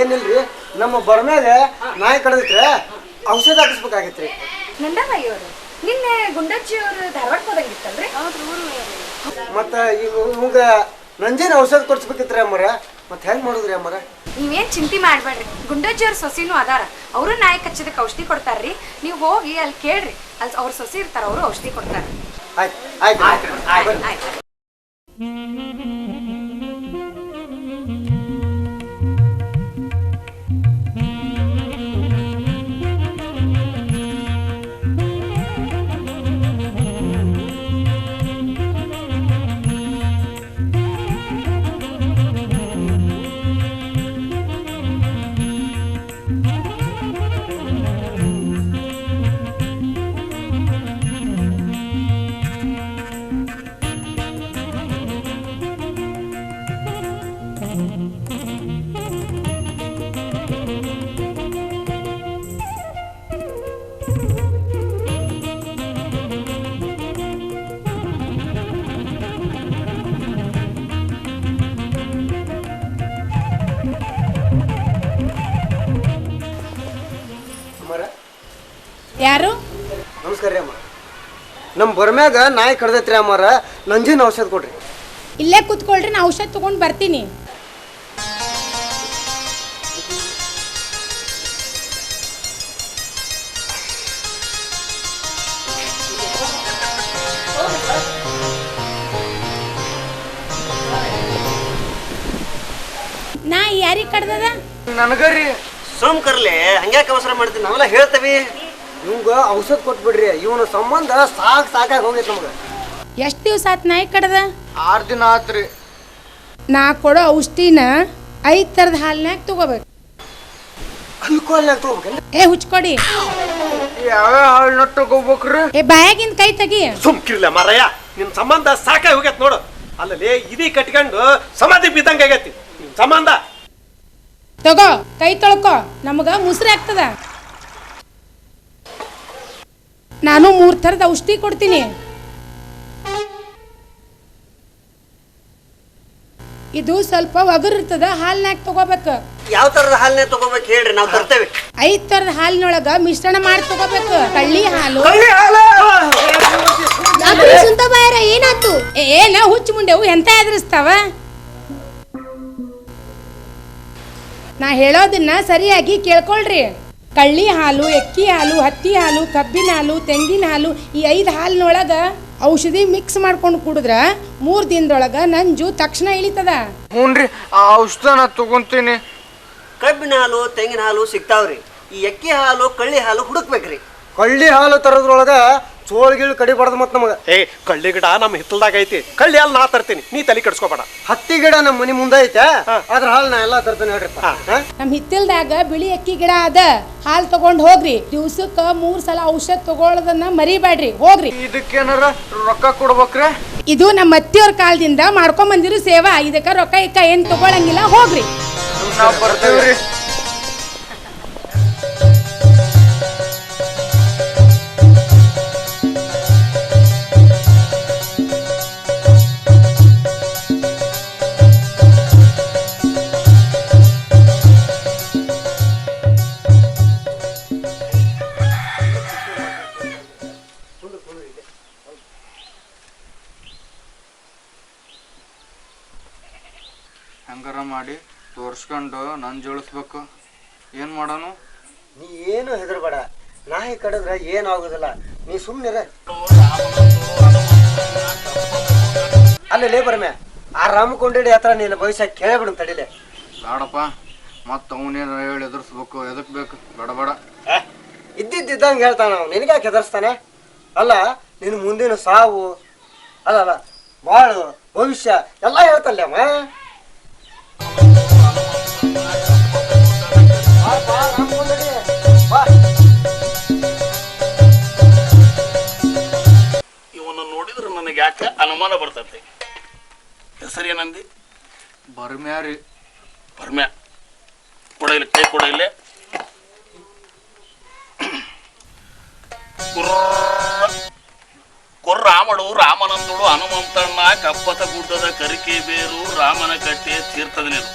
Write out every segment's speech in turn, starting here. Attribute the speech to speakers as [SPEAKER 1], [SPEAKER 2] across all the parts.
[SPEAKER 1] ಏನಿಲ್ರಿ? ನಮ್ಮ ಬರ್ಮ್ಯಾಗ ನಾಯಿ ಕಡದಿಟ್ರೆ ಔಷಧ ಹಾಕಿಸ್ಬೇಕಾಗೈತ್ರಿ.
[SPEAKER 2] ನಂದಮ್ಮಯ್ಯ ಅವರು ನಿನ್ನೆ ಗುಂಡಚ್ಚಿ ಅವರು ಧಾರವಾಡಕ್ಕೆ ಹೋದಂಗಿತ್ತಲ್ರಿ
[SPEAKER 1] ಮತ್ತೆ ಇವಾಗ ನಂಜೇನು ಔಷಧ ಕೊಡ್ಸ್ಬೇಕಿತ್ರಿ ಅಮ್ಮರ? ಮತ್ತೆ ಹೆಂಗ್ ಮಾಡುದ್ರಿ ಅಮ್ಮರ?
[SPEAKER 2] ನೀವೇನ್ ಚಿಂತೆ ಮಾಡ್ಬೇಡ್ರಿ. ಗುಂಡಜ್ಜಿ ಅವ್ರ ಸೊಸಿನೂ ಅದಾರ. ಅವರು ನಾಯಿ ಕಚ್ಚದಕ್ಕೆ ಔಷಧಿ ಕೊಡ್ತಾರ್ರಿ. ನೀವು ಹೋಗಿ ಅಲ್ಲಿ ಕೇಳ್ರಿ. ಅಲ್ಲಿ ಅವ್ರ ಸೊಸಿ ಇರ್ತಾರ ಅವರು ಔಷಧಿ ಕೊಡ್ತಾರ.
[SPEAKER 1] ಆಯ್ತು ಆಯ್ತು.
[SPEAKER 2] ಆಯ್ತು.
[SPEAKER 1] ನಮ್ಮ ಬರ್ಮ್ಯಾಗ ನಾಯಿ ಕಡ್ದೈತ್ರಿ ಅಮ್ಮಾರ ನಂಜಿನ ಔಷಧ ಕೊಡ್ರಿ.
[SPEAKER 3] ಇಲ್ಲೇ ಕೂತ್ಕೊಳ್ರಿ ನಾ ಔಷಧ ತಗೊಂಡ್ ಬರ್ತೀನಿ. ನಾ ಯಾರಿಗೆ ಕಡ್ದದ?
[SPEAKER 1] ನನಗರಿ
[SPEAKER 4] ಸೋಮ್ ಕರ್ಲೆ ಹಂಗ್ಯಾಕೆ ಅವಸರ ಮಾಡ್ತೀನಿ ನಾವೆಲ್ಲ ಹೇಳ್ತೇವಿ.
[SPEAKER 1] ಇವಂಗ ಔಷಧ ಕೊಟ್ಬಿಡ್ರಿ. ಇವನ ಸಂಬಂಧ ಸಾಕ್ ಸಾಕಾಗ ಹೋಗೈತಿ ನಮ್ಗೆ.
[SPEAKER 3] ಎಷ್ಟು ದಿವಸ ಆತ್ ನಾಯಿ ಕಡ್ದ?
[SPEAKER 1] ಆರು ದಿನ ಆತ್ರಿ.
[SPEAKER 3] ನಾ ಕೊಡೋ ಔಷಧಿನ ಐದು ಥರದ ಹಾಲ್ನ್ಯಾಗ ತಗೋಬೇಕು.
[SPEAKER 1] ಅಲ್ಕೋಲ್ನಾಗ
[SPEAKER 3] ಏ ಹುಚ್ಕೊಡಿ.
[SPEAKER 1] ಯಾವ ಹಾಳು ತಗೋಬೇಕ್ರಿ?
[SPEAKER 3] ಏ ಬಾಯಾಗಿಂದ ಕೈ ತೆಗಿ.
[SPEAKER 5] ಸುಮ್ಕಿರ್ಲ ಮಾರಯ್ಯ ನಿನ್ ಸಂಬಂಧ ಸಾಕಾಗಿ ಹೋಗ್ಯತ್ ನೋಡು. ಅಲ್ಲಲ್ಲಿ ಇದೀ ಕಟ್ಕೊಂಡು ಸಮಾಧಿ ಬಿದ್ದಂಗ ಆಗೈತಿ. ನಿಮ್ ಸಂಬಂಧ.
[SPEAKER 3] ತಗೋ ಕೈ ತೊಳ್ಕೊ. ನಮಗ ಮುಸ್ರಿ ಆಗ್ತದ ನಾನು ಮೂರ್ ಥರದ ಔಷಧಿ ಕೊಡ್ತೀನಿ. ಇದು ಸ್ವಲ್ಪ ಒಗರಿರ್ತದ ಹಾಲ್ನಾಗ ತಗೋಬೇಕು.
[SPEAKER 4] ಯಾವ ತರದ ಹಾಲ್ನೇ ತಗೋಬೇಕು ಹೇಳ್ರಿ ನಾವು ತರ್ತೇವೆ.
[SPEAKER 3] ಐದ್ ಥರದ ಹಾಲಿನೊಳಗ ಮಿಶ್ರಣ ಮಾಡಿ ತಗೋಬೇಕು. ಕಳ್ಳಿ ಹಾಲು.
[SPEAKER 6] ಏನಾತು
[SPEAKER 3] ಏ, ಏನ ಹುಚ್ಚ ಮುಂಡೆವು ಎಂತ ಎದುರಿಸ್ತಾವ ನಾ ಹೇಳೋದನ್ನ ಸರಿಯಾಗಿ ಕೇಳ್ಕೊಳ್ರಿ. ಕಳ್ಳಿ ಹಾಲು ಎಕ್ಕಿ ಹಾಲು ಹತ್ತಿ ಹಾಲು ಕಬ್ಬಿನ ಹಾಲು ತೆಂಗಿನ ಹಾಲು ಈ ಐದು ಹಾಲಿನೊಳಗೆ ಔಷಧಿ ಮಿಕ್ಸ್ ಮಾಡ್ಕೊಂಡು ಕುಡಿದ್ರೆ ಮೂರು ದಿನದೊಳಗ ನಂಜು ತಕ್ಷಣ ಇಳಿತದ.
[SPEAKER 7] ಹ್ಞೂನ್ರಿ ಆ ಔಷಧ ನಾ ತಗೊಂತೀನಿ.
[SPEAKER 4] ಕಬ್ಬಿನ ಹಾಲು ತೆಂಗಿನ ಹಾಲು ಸಿಗ್ತಾವ್ರಿ. ಈ ಎಕ್ಕಿ ಹಾಲು ಕಳ್ಳಿ ಹಾಲು ಹುಡುಕ್ಬೇಕ್ರಿ.
[SPEAKER 1] ಕಳ್ಳಿ ಹಾಲು ತರೋದ್ರೊಳಗ ಚೋಳ್ಗಿಳ್ ಕಡಿಬಾರ್ದು ಮತ್ತೆ ನಮಗ.
[SPEAKER 5] ಏ ಕಳ್ಳಿ ಗಿಡ ನಮ್ಮ ಹಿತ್ತಲ್ದಾಗ ಐತಿ. ಕಳ್ಳಿ ಅಲ್ಲಿ ನಾ ತರ್ತೀನಿ. ನೀ ತಲೆ ಕೆಡ್ಸ್ಕೊಬೇಡ.
[SPEAKER 1] ಹತ್ತಿ ಗಿಡ ನಮ್ಮ ಮನೆ ಮುಂದೆ ಐತೆ. ಅದ್ರ ಹಾಲು ನಾ ಎಲ್ಲಾ ತರ್ತೀನಿ ಹೇಳ್ರಿ?
[SPEAKER 3] ನಮ್ಮ ಹಿತ್ತಲ್ದಾಗ ಬಿಳಿ ಅಕ್ಕಿ ಗಿಡ ಅದ. ಹಾಲು ತಗೊಂಡ್ ಹೋಗ್ರಿ. ದಿವ್ಸಕ್ಕ ಮೂರ್ ಸಲ ಔಷಧ ತಗೊಳ್ಳೋದನ್ನ ಮರಿಬೇಡ್ರಿ. ಹೋಗ್ರಿ.
[SPEAKER 7] ಇದಕ್ಕೇನಾರ ರೊಕ್ಕ ಕೊಡ್ಬೇಕ್ರೆ?
[SPEAKER 3] ಇದು ನಮ್ಮ ಅತ್ತಿಯವ್ರ ಕಾಲದಿಂದ ಮಾಡ್ಕೊಂಡ್ ಬಂದಿರೋ ಸೇವಾ. ಇದಕ್ಕ ರೊಕ್ಕ ಇಕ್ಕ ಏನ್ ತಗೊಳಂಗಿಲ್ಲ. ಹೋಗ್ರಿ.
[SPEAKER 7] ನಾವ್ ಬರ್ತೀವ್ರಿ. ಮಾಡಿ ತೋರ್ಸ್ಕೊಂಡು ನನ್ ಜೋಳಿಸ್ಬೇಕು. ಏನ್ ಮಾಡೋನು?
[SPEAKER 1] ನೀ ಏನು ಹೆದರ್ಬೇಡ. ನಾಯಿ ಕಡಿದ್ರೆ ಏನಾಗೋದಿಲ್ಲ ನೀ ಸುಮ್ಮನೆ ಅಲ್ಲಿ ಲೇಬರ್ ಮೇ ಆ ರಾಮಕೊಂಡೇಡಿ ಹತ್ರ ನೀನು ಭವಿಷ್ಯ ಕೇಳಬಿಡು ತಡಿಲೆ
[SPEAKER 7] ಬೇಡಪ್ಪ. ಮತ್ತ ಅವನೇನ ಹೇಳಿ ಎದುರಿಸ್ಬೇಕು. ಎದಕ್ ಬೇಕು? ಬೇಡ ಬೇಡ.
[SPEAKER 1] ಇದ್ದಿದ್ದಂಗೆ ಹೇಳ್ತಾನ ಅವ್ನು. ನಿನಗ್ಯಾಕೆ ಹೆದರ್ಸ್ತಾನೆ? ಅಲ್ಲ ನಿನ್ನ ಮುಂದಿನ ಸಾವು ಅಲ್ಲ ಅಲ್ಲ ಬಾಳು ಭವಿಷ್ಯ ಎಲ್ಲ ಹೇಳ್ತಲ್ಲ
[SPEAKER 8] ನನಗೆ ಯಾಕೆ ಅನುಮಾನ ಬರ್ತೈತಿ ಹೆಸರು ಏನಂದಿ? ಕೊಡ ಇಲ್ಲ ಕೈ ಕೊಡ ಇಲ್ಲ. ಕುರ್ರ. ಕುರ್ರ ರಾಮಡು ರಾಮನಂದುಡು ಹನುಮಂತಣ್ಣ ಕಪ್ಪತ ಗುಡ್ಡದ ಕರಿಕೆ ಬೇರು ರಾಮನ ಕಟ್ಟೆ ತೀರ್ಥದ ನೀರು.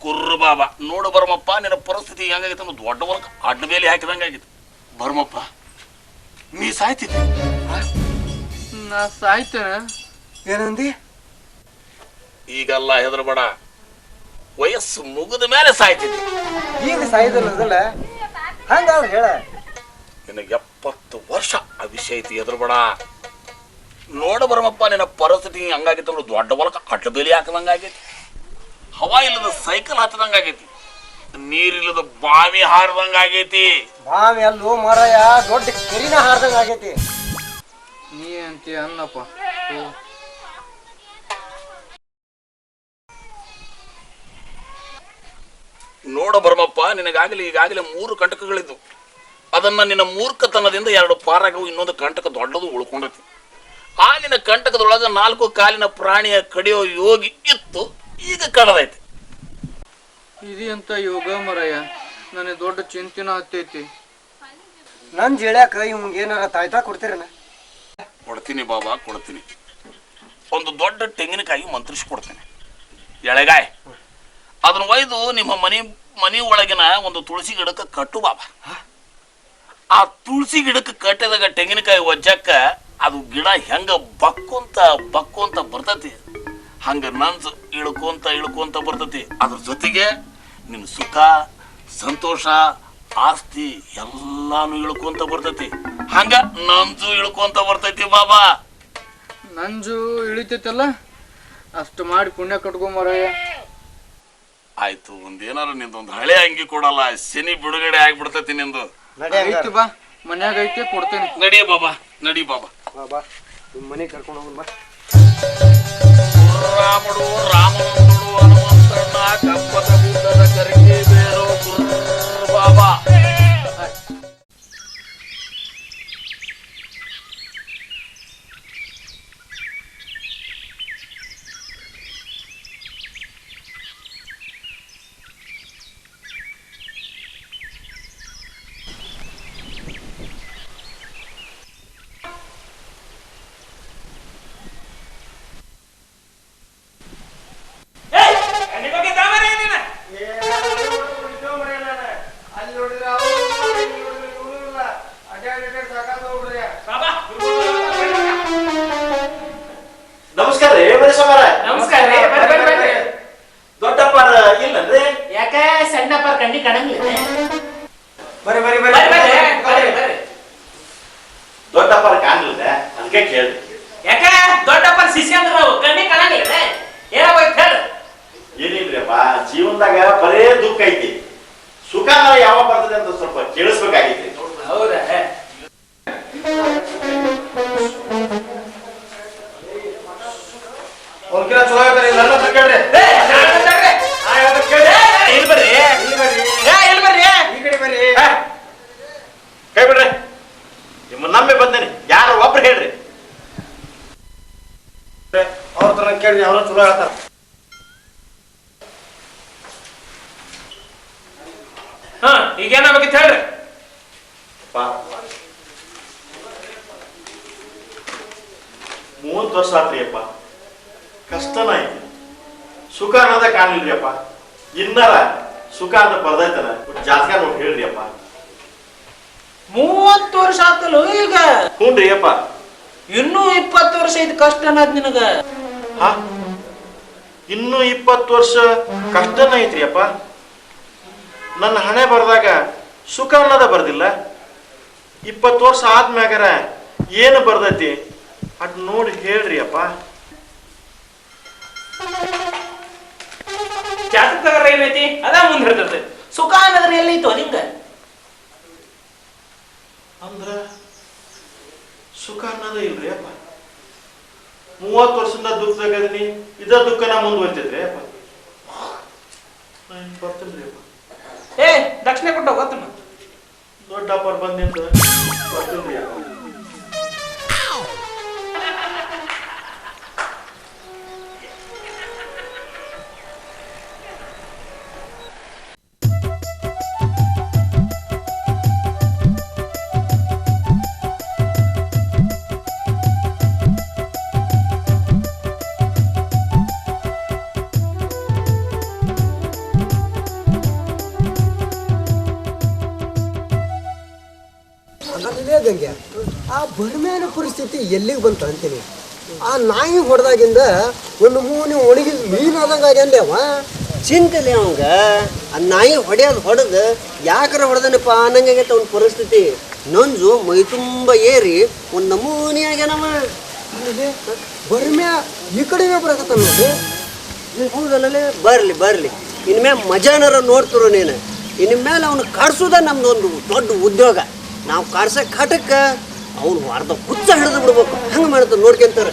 [SPEAKER 8] ಕುರ್ರ ಬಾಬಾ ನೋಡು ಬರಮಪ್ಪ ನಿನ್ನ ಪರಿಸ್ಥಿತಿ ಹೆಂಗಾಗಿತ್ತು ಅನ್ನೋ ದೊಡ್ಡ ವರ್ಗ ಅಡ್ಡ ಮೇಲೆ ಹಾಕಿದಂಗಾಗಿತ್ತು ಬರಮಪ್ಪ ನೀ ಸಾಯ್ತಿದ್ದೆ
[SPEAKER 7] ನಾ ಸಾಯ್ತೇನೆ.
[SPEAKER 1] ಏನಂದಿ?
[SPEAKER 8] ಈಗಲ್ಲ ಹೆದರ್ಬೇಡ. ವಯಸ್ಸು ಮುಗಿದ ಮೇಲೆ ಸಾಯ್ತಿದ್ದೆ.
[SPEAKER 1] ಈಗ ಸಾಯ್ದಲ್ಲ ಹಂಗ ಹೇಳ.
[SPEAKER 8] ನಿನಗೆ ಎಪ್ಪತ್ತು ವರ್ಷ ಆ ವಿಷಯ ಐತಿ ಹೆದರ್ಬೇಡ. ನೋಡ ಬರಮಪ್ಪ ನಿನ್ನ ಪರಿಸ್ಥಿತಿ ಹಂಗಾಗಿತ್ತು ಅಂದ್ರೆ ದೊಡ್ಡ ಹೊಲಕ ಅಡ್ಡ ಬೇಲಿ ಹಾಕದಂಗಾಗೈತಿ ಹವಾ ಇಲ್ಲದ ಸೈಕಲ್ ಹತ್ತದಂಗಾಗೈತಿ ನೀರಿಲ್ಲದ ಬಾವಿ ಹಾರದಂಗಾಗೈತಿ
[SPEAKER 1] ಬಾವಿ ಅಲ್ಲೂ ಮರಯ ದೊಡ್ಡ ಕೆರಿನ ಹಾರ್ದಂಗ ಆಗೈತಿ.
[SPEAKER 7] ನೀ ಅಂತೀಯ ಅನ್ನಪ್ಪ. ಓ
[SPEAKER 8] ನೋಡ ಬರಮಪ್ಪ ನಿನಗಾಗಲಿ ಈಗಾಗಲೇ ಮೂರು ಕಂಟಕಗಳಿದ್ದು ಅದನ್ನ ನಿನ್ನ ಮೂರ್ಖತನದಿಂದ ಎರಡು ಪಾರಾಗವು ಇನ್ನೊಂದು ಕಂಟಕ ದೊಡ್ಡದು ಉಳ್ಕೊಂಡೈತಿ. ಆ ನಿನ್ನ ಕಂಟಕದೊಳಗ ನಾಲ್ಕು ಕಾಲಿನ ಪ್ರಾಣಿಯ ಕಡಿಯೋ ಯೋಗಿ ಇತ್ತು ಈಗ ಕಡದೈತಿ
[SPEAKER 7] ಇದು ಅಂತ ಯೋಗ ಮರಯ್ಯ ನನಗೆ ದೊಡ್ಡ ಚಿಂತಿನ ಹತ್ತೈತಿ
[SPEAKER 1] ನನ್ ಜೇಳ್ಯಾಕ ಇವ್ಗೆ ಏನಾರ ತಾಯ್ತಾ ಕೊಡ್ತೀರನ?
[SPEAKER 8] ಕೊಡ್ತೀನಿ ಬಾಬಾ ಕೊಡ್ತೀನಿ. ಒಂದು ದೊಡ್ಡ ತೆಂಗಿನಕಾಯಿ ಮಂತ್ರಿಸಿ ಕೊಡ್ತೇನೆ ಎಳೆಗಾಯ್ ಅದನ್ನ ಒಯ್ದು ನಿಮ್ಮ ಮನೆ ಮನೆ ಒಳಗಿನ ಒಂದು ತುಳಸಿ ಗಿಡಕ್ಕೆ ಕಟ್ಟು ಬಾಬಾ. ಆ ತುಳಸಿ ಗಿಡಕ್ಕೆ ಕಟ್ಟಿದಾಗ ತೆಂಗಿನಕಾಯಿ ಒಜ್ಜಕ್ಕ ಅದು ಗಿಡ ಹೆಂಗ ಬಕ್ಕೊಂತ ಬಕ್ಕೊಂತ ಬರ್ತತಿ ಹಂಗ ನನ್ಸು ಇಳ್ಕೊಂತ ಇಳ್ಕೊಂತ ಬರ್ತತಿ. ಅದ್ರ ಜೊತೆಗೆ ನಿನ್ನ ಸುಖ ಸಂತೋಷ ಆಸ್ತಿ ಎಲ್ಲಾನು ಇಳ್ಕೊಂತ ಬರ್ತೈತಿ. ಹಂಗ ನಂಜು ಇಳ್ಕೊಂತ ಬರ್ತೈತಿ ಬಾಬಾ.
[SPEAKER 7] ನಂಜು ಇಳಿತೈತಲ್ಲ? ಅಷ್ಟು ಮಾಡಿ ಪುಣ್ಯ ಕಟ್ಕೊ ಮರಯ್ಯ
[SPEAKER 8] ಆಯ್ತು ಒಂದೇನಾರ ನಿಂದೊಂದು ಹಳೆ ಅಂಗಿ ಕೊಡಲ್ಲ ಸಿನಿ ಬಿಡುಗಡೆ ಆಗ್ಬಿಡ್ತೈತಿ ನಿಂದು.
[SPEAKER 7] ಐತಿ ಬಾ ಮನ್ಯಾಗ ಐತಿ ಕೊಡ್ತೇನೆ.
[SPEAKER 8] ನಡಿ ಬಾಬಾ ನಡಿ ಬಾಬಾ.
[SPEAKER 1] ಬಾಬಾ ಬಾ ನಿಮ್ ಮನೆ ಕರ್ಕೊಂಡು ಹೋಗೋಣ ಬಾ.
[SPEAKER 8] ರಾಮಡು ರಾಮನಂದುಡು ಹನುಮಂತಣ್ಣ ಕಪ್ಪದ ಕರಿಕೆ ಬೇರು ಬಾಬಾ.
[SPEAKER 9] ನಮಸ್ಕಾರ ರೀ ಮನುಷ್ಯಮಾರ
[SPEAKER 10] ನಮಸ್ಕಾರ ರೀ ಬರ್ರಿ ಬರ್ರಿ ಬರ್ರಿ.
[SPEAKER 9] ದೊಡ್ಡಪ್ಪರ ಇಲ್ಲನ್ರಿ?
[SPEAKER 10] ಯಾಕ ಸಣ್ಣಪ್ಪ ಕಣ್ಣಿ ಕಾಣಂಗಿಲ್ಲ?
[SPEAKER 9] ಬರ್ರಿ ಬರ್ರಿ
[SPEAKER 10] ಬರ್ರಿ. ಬರ್ರಿ ಬರ್ರಿ.
[SPEAKER 9] ದೊಡ್ಡಪ್ಪರ ಕಾಣಲಿಲ್ಲ ಅದಕ್ಕೆ ಕೇಳಿ
[SPEAKER 10] ಯಾಕ ದೊಡ್ಡಪ್ಪ ಶಿಷ್ಯ ಅಂದ್ರ ನಾವು ಕಣ್ಣಿ ಕಾಣಂಗಿಲ್ಲ ಏನಾಗೋಯ್ತು ಹೇಳ?
[SPEAKER 9] ಏನಿಲ್ರಿಪ್ಪ ಜೀವನದಾಗ ಬರೇ ದುಃಖ ಐತಿ. ಸುಖ ಯಾವಾಗ ಬರ್ತದೆ ಅಂತ ಸ್ವಲ್ಪ ಕೇಳಿಸ್ಬೇಕಾಗಿತ್ತು.
[SPEAKER 10] ಹೌದಾ?
[SPEAKER 9] ಒಂದ್ಕಿನ ಚಲೋ ಐತ್ರಿ ನನ್ನ ಹತ್ರ ಕೇಳ್ರಿ.
[SPEAKER 10] ನಾನ್ ಅಂತಾರ್ರಿ. ಏ, ಇಲ್ಲಿ ಬರ್ರಿ. ಏ, ಇಲ್ಲಿ ಬರ್ರಿ.
[SPEAKER 1] ಈ ಕಡೆ ಬರ್ರಿ.
[SPEAKER 9] ಕೈ ಬಿಡ್ರಿ. ನಿಮ್ಮ ನಂಬಿ ಬಂದೇನಿ. ಯಾರು ಒಬ್ರು ಹೇಳ್ರಿ. ಅವ್ರ ಹತ್ರ ಕೇಳ್ರಿ ಅವ್ರ ಚಲೋ ಹೇಳ್ತಾರ.
[SPEAKER 10] ಹಾ ಈಗ ಏನಾಗ್ಬೇಕಿತ್ತು ಹೇಳ್ರಿ
[SPEAKER 9] ಮೂವತ್ತು ವರ್ಷ ಆತ್ರಿ ಅಪ್ಪ. ಕಷ್ಟನ ಐತಿ ಸುಖ ಅನ್ನೋದ ಕಾಣಲಿಲ್ರಿ ಇನ್ನರ ಸುಖ ಅಂತ ಬರ್ದೈತನ ಜಾತಕ ನೋಡಿ ಹೇಳ್ರಿಯಪ್ಪ.
[SPEAKER 10] ಮೂವತ್ತು ವರ್ಷ ಆತಲ್ಲ ಈಗ?
[SPEAKER 9] ಹ್ಞೂನ್ರಿ ಅಪ್ಪ
[SPEAKER 10] ಇನ್ನೂ ಇಪ್ಪತ್ತು ವರ್ಷ ಇದು ಕಷ್ಟ ಅನ್ನೋದ್ ನಿನಗ?
[SPEAKER 9] ಹಾ. ಇನ್ನು ಇಪ್ಪತ್ತು ವರ್ಷ ಕಷ್ಟನ ಐತ್ರಿ ಅಪ್ಪ ನನ್ನ ಹಣೆ ಬರ್ದಾಗ ಸುಖ ಅನ್ನೋದ ಬರ್ದಿಲ್ಲ. ಇಪ್ಪತ್ತು ವರ್ಷ ಆದ್ಮ್ಯಾಗರ ಏನು ಬರ್ದೈತಿ ಅದ್ ನೋಡಿ ಹೇಳ್ರಿ ಅಪ್ಪ
[SPEAKER 10] ಜಾತಕದಾಗ ಏನೈತಿ ಅದ ಮುಂದೆ ಹೇಳ್ತದೆ ಸುಖ ಅನ್ನೋದ್ರ ಎಲ್ಲೈತೋ ನಿಂಗ?
[SPEAKER 9] ಅಂದ್ರ ಸುಖ ಅನ್ನೋದ ಇಲ್ರಿ ಅಪ್ಪ. ಮೂವತ್ತು ವರ್ಷದಿಂದ ದುಃಖದಾಗ ಅದೀನಿ ಇದ ದುಃಖನ ಮುಂದುವರಿತೈತ್ರಿ ಅಪ್ಪ. ಬರ್ತೀನಿ ಅಪ್ಪ.
[SPEAKER 10] ಏ ದಕ್ಷಿಣ ಕೊಟ್ಟ ಗೊತ್ತಿಲ್ಲ
[SPEAKER 9] ದೊಡ್ಡಪ್ಪ ಬಂದಿಂದ ಬರ್ತೀನಿ ಅಪ್ಪ.
[SPEAKER 1] ಆ ಬರ್ಮೇನ ಪರಿಸ್ಥಿತಿ ಎಲ್ಲಿಗೆ ಬಂತು ಅಂತೀನಿ. ಆ ನಾಯಿ ಹೊಡೆದಾಗಿಂದ ಒಂದು ಮೂನಿ ಒಣಗಿ ಮೀನಾದಂಗೆ ಆಗ್ಯಂದೆ ಅವ.
[SPEAKER 4] ಚಿಂತಲೆ ಅವಂಗ ಆ ನಾಯಿ ಹೊಡೆಯೋದು ಹೊಡೆದು ಯಾಕರ ಹೊಡೆದನಪ್ಪ ಅನ್ನಂಗಾಗೈತೆ ಅವ್ನ ಪರಿಸ್ಥಿತಿ. ನಂಜು ಮೈ ತುಂಬ ಏರಿ ಒಂದು ನಮೂನಿ ಆಗ್ಯಾನವ.
[SPEAKER 1] ಬರ್ಮ್ಯಾ ಈ ಕಡೆಗೆ ಬರಕತ್ತ ನೋಡಿ.
[SPEAKER 4] ಹೌದಲ್ಲೇ ಬರಲಿ ಬರಲಿ. ಇನ್ಮೇಲೆ ಮಜಾನರ ನೋಡ್ತಿರು ನೀನು. ಇನ್ಮೇಲೆ ಅವನು ಕಾಡ್ಸೋದ ನಮ್ದು ಒಂದು ದೊಡ್ಡ ಉದ್ಯೋಗ. ನಾವು ಕಾಡ್ಸೋ ಕಾಟಕ್ಕೆ ಅವ್ನು ಅರ್ಧ ಹುಚ್ಚ ಹಿಡಿದು ಬಿಡ್ಬೇಕು. ಹಂಗೆ ಮಾಡುತ್ತ ನೋಡ್ಕೊಂತಾರೆ.